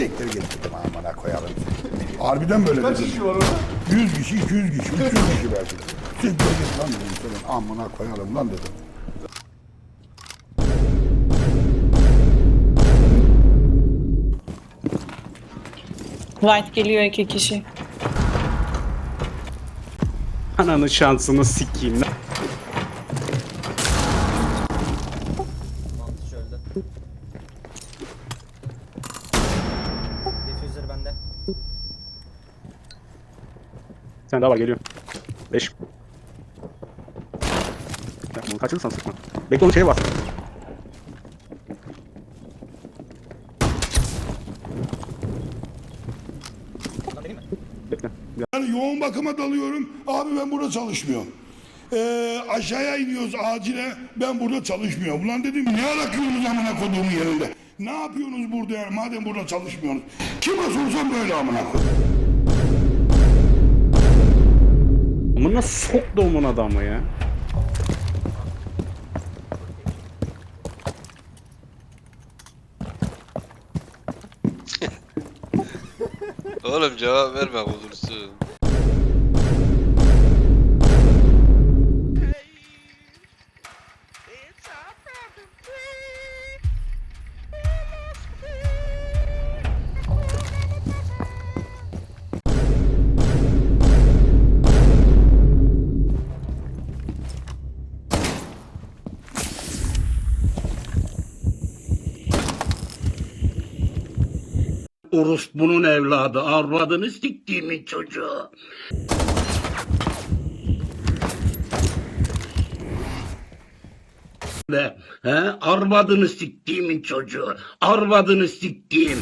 Siktir git amına koyalım. Harbiden böyle Kaç dedim. kişi var orada? 100 kişi, 200 kişi, 300 kişi belki. Siktir git lan dedim senin amına koyalım lan dedim. White geliyor iki kişi. Ananın şansını sikeyim. Sen daha var geliyor. 5. Ya bunu kaçırırsan sıkma. Bekle onun şeye bas. Yani yoğun bakıma dalıyorum. Abi ben burada çalışmıyorum. Ee, aşağıya iniyoruz acile. Ben burada çalışmıyorum. Ulan dedim ne alakıyorsunuz amına koduğumun yerinde? Ne yapıyorsunuz burada yani madem burada çalışmıyorsunuz? Kime sorsam böyle amına koyayım. Amına soktu onun adamı ya. Oğlum cevap verme bulursun. Urus bunun evladı. Arvadını siktiğimin çocuğu. He? Arvadını siktiğimin çocuğu. Arvadını siktiğim.